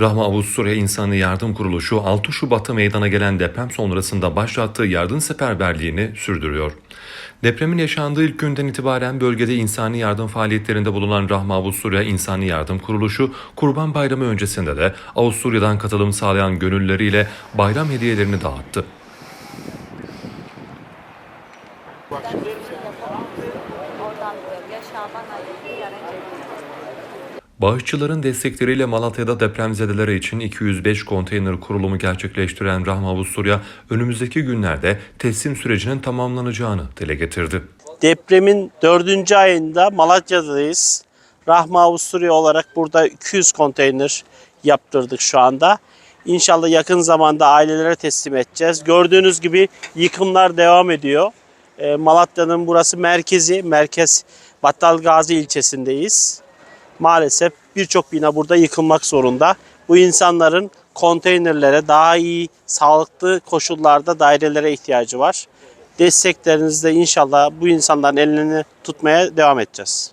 Rahma Avusturya İnsani Yardım Kuruluşu 6 Şubat'ta meydana gelen deprem sonrasında başlattığı yardım seferberliğini sürdürüyor. Depremin yaşandığı ilk günden itibaren bölgede insani yardım faaliyetlerinde bulunan Rahma Avusturya İnsani Yardım Kuruluşu, Kurban Bayramı öncesinde de Avusturya'dan katılım sağlayan gönüllüleriyle bayram hediyelerini dağıttı. Oradan Bağışçıların destekleriyle Malatya'da depremzedelere için 205 konteyner kurulumu gerçekleştiren Rahma Avusturya, önümüzdeki günlerde teslim sürecinin tamamlanacağını dile getirdi. Depremin dördüncü ayında Malatya'dayız. Rahma Avusturya olarak burada 200 konteyner yaptırdık şu anda. İnşallah yakın zamanda ailelere teslim edeceğiz. Gördüğünüz gibi yıkımlar devam ediyor. Ee, Malatya'nın burası merkezi, merkez Battalgazi ilçesindeyiz. Maalesef birçok bina burada yıkılmak zorunda. Bu insanların konteynerlere daha iyi, sağlıklı koşullarda dairelere ihtiyacı var. Desteklerinizle inşallah bu insanların elini tutmaya devam edeceğiz.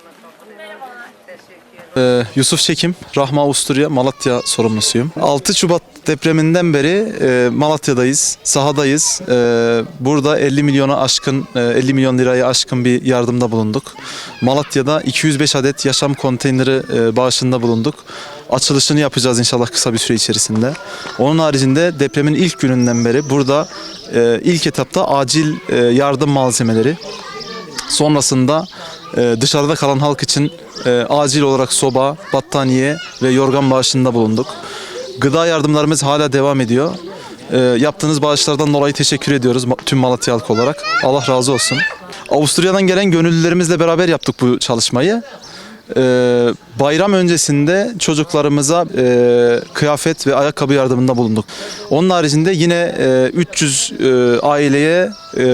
Ee, Yusuf Çekim, Rahma Avusturya, Malatya sorumlusuyum. 6 Şubat depreminden beri e, Malatya'dayız, sahadayız. E, burada 50 milyona aşkın, e, 50 milyon liraya aşkın bir yardımda bulunduk. Malatya'da 205 adet yaşam konteyneri e, bağışında bulunduk. Açılışını yapacağız inşallah kısa bir süre içerisinde. Onun haricinde depremin ilk gününden beri burada e, ilk etapta acil e, yardım malzemeleri, Sonrasında e, dışarıda kalan halk için e, acil olarak soba, battaniye ve yorgan bağışında bulunduk. Gıda yardımlarımız hala devam ediyor. E, yaptığınız bağışlardan dolayı teşekkür ediyoruz tüm Malatya halkı olarak. Allah razı olsun. Avusturya'dan gelen gönüllülerimizle beraber yaptık bu çalışmayı. E, bayram öncesinde çocuklarımıza e, kıyafet ve ayakkabı yardımında bulunduk. Onun haricinde yine e, 300 e, aileye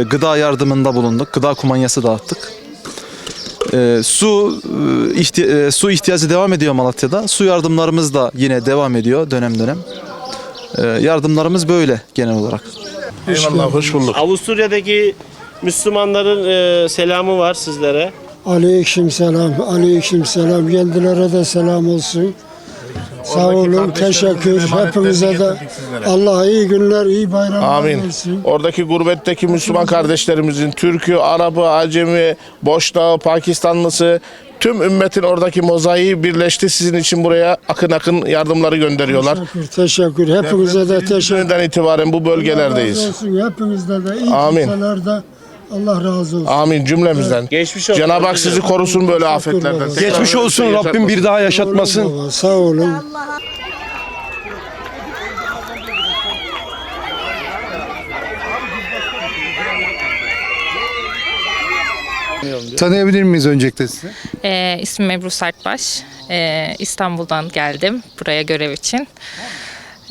gıda yardımında bulunduk. Gıda kumanyası dağıttık. E, su ihti- e, su ihtiyacı devam ediyor Malatya'da. Su yardımlarımız da yine devam ediyor dönem dönem. E, yardımlarımız böyle genel olarak. Eyvallah hoş bulduk. Avusturya'daki Müslümanların e, selamı var sizlere. Aleyküm selam, aleyküm selam. Kendilere de selam olsun. Sağ olun, teşekkür. Hepinize de geldik sizlere. Allah iyi günler, iyi bayramlar Amin. versin. Oradaki gurbetteki Müslüman kardeşlerimizin Türk'ü, Arap'ı, Acemi, Boşnağı, Pakistanlısı tüm ümmetin oradaki mozaiği birleşti. Sizin için buraya akın akın yardımları gönderiyorlar. Teşekkür, teşekkür. Hepinize de teşekkür. günden itibaren bu razı bölgelerdeyiz. olsun. Hepinizde de iyi Amin. kimselerde Allah razı olsun. Amin cümlemizden. Geçmiş olsun. Cenab-ı Hak sizi korusun böyle afetlerden. baba. Tekrar Geçmiş olsun şey Rabbim bir daha yaşatmasın. Olun baba, Sağ olun. Tanıyabilir miyiz öncelikle sizi? Ee, ismim Ebru Sertbaş. Ee, İstanbul'dan geldim buraya görev için.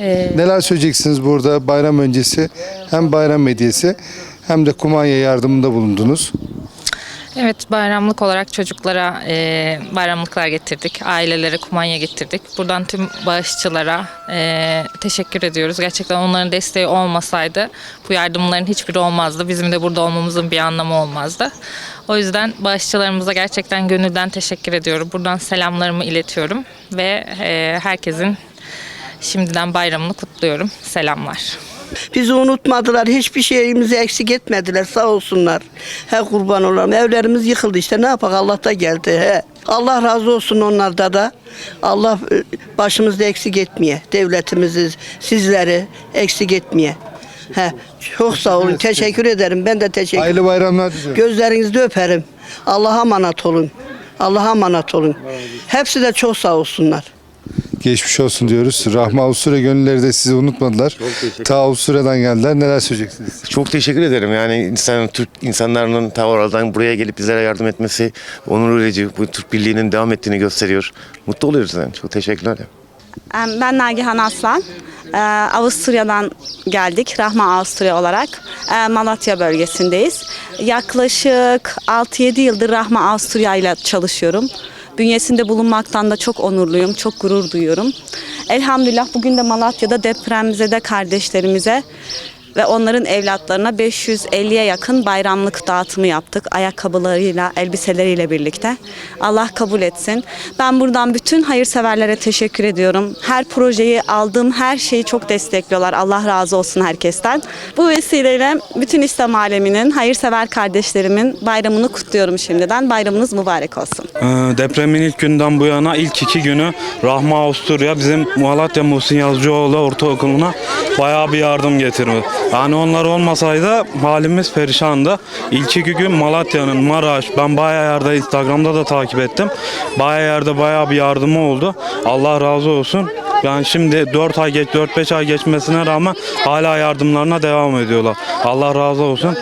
Ee, Neler söyleyeceksiniz burada bayram öncesi? Hem bayram hediyesi hem de kumanya yardımında bulundunuz. evet bayramlık olarak çocuklara e, bayramlıklar getirdik. Ailelere kumanya getirdik. Buradan tüm bağışçılara e, teşekkür ediyoruz. Gerçekten onların desteği olmasaydı bu yardımların hiçbiri olmazdı. Bizim de burada olmamızın bir anlamı olmazdı. O yüzden bağışçılarımıza gerçekten gönülden teşekkür ediyorum. Buradan selamlarımı iletiyorum ve e, herkesin şimdiden bayramını kutluyorum. Selamlar. Bizi unutmadılar. Hiçbir şeyimizi eksik etmediler. Sağ olsunlar. He kurban olalım. Evlerimiz yıkıldı işte. Ne yapak? Allah da geldi. He. Allah razı olsun onlarda da. Allah e, başımızda eksik etmeye. Devletimizi, sizleri eksik etmeye. He. Çok sağ olun. Teşekkür ederim. Ben de teşekkür Hayırlı bayramlar diliyorum. Gözlerinizde öperim. Allah'a emanet olun. Allah'a emanet olun. Hepsi de çok sağ olsunlar. Geçmiş olsun diyoruz. Rahma Avusturya gönülleri de sizi unutmadılar. Ta Avusturya'dan geldiler. Neler söyleyeceksiniz? Çok teşekkür ederim. Yani insan, Türk insanların ta oradan buraya gelip bizlere yardım etmesi onur verici. Bu Türk Birliği'nin devam ettiğini gösteriyor. Mutlu oluyoruz yani. Çok teşekkürler. Ben Nagihan Aslan. Ee, Avusturya'dan geldik. Rahma Avusturya olarak. Ee, Malatya bölgesindeyiz. Yaklaşık 6-7 yıldır Rahma Avusturya ile çalışıyorum. Bünyesinde bulunmaktan da çok onurluyum, çok gurur duyuyorum. Elhamdülillah bugün de Malatya'da depremzede kardeşlerimize ve onların evlatlarına 550'ye yakın bayramlık dağıtımı yaptık. Ayakkabılarıyla, elbiseleriyle birlikte. Allah kabul etsin. Ben buradan bütün hayırseverlere teşekkür ediyorum. Her projeyi aldığım her şeyi çok destekliyorlar. Allah razı olsun herkesten. Bu vesileyle bütün İslam aleminin, hayırsever kardeşlerimin bayramını kutluyorum şimdiden. Bayramınız mübarek olsun. Ee, Depremin ilk günden bu yana ilk iki günü Rahma Avusturya bizim Malatya Muhsin Yazıcıoğlu Ortaokulu'na bayağı bir yardım getirdi. Yani onlar olmasaydı halimiz perişandı. İlk iki gün Malatya'nın Maraş ben bayağı yerde Instagram'da da takip ettim. Bayağı yerde bayağı bir yardımı oldu. Allah razı olsun. Yani şimdi 4 ay geç 4-5 ay geçmesine rağmen hala yardımlarına devam ediyorlar. Allah razı olsun.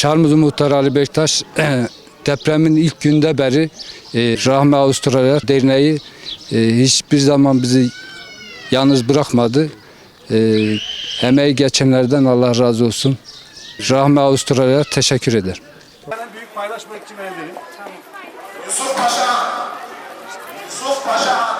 Çarmıh Muhtarı Ali Bektaş e, depremin ilk günde beri e, Rahme Avustralya Derneği e, hiçbir zaman bizi yalnız bırakmadı. E, emeği geçenlerden Allah razı olsun. Rahme Avustralya teşekkür ederim. Ben büyük paylaşmak için ben. Tamam. Yusuf Paşa! Yusuf Paşa!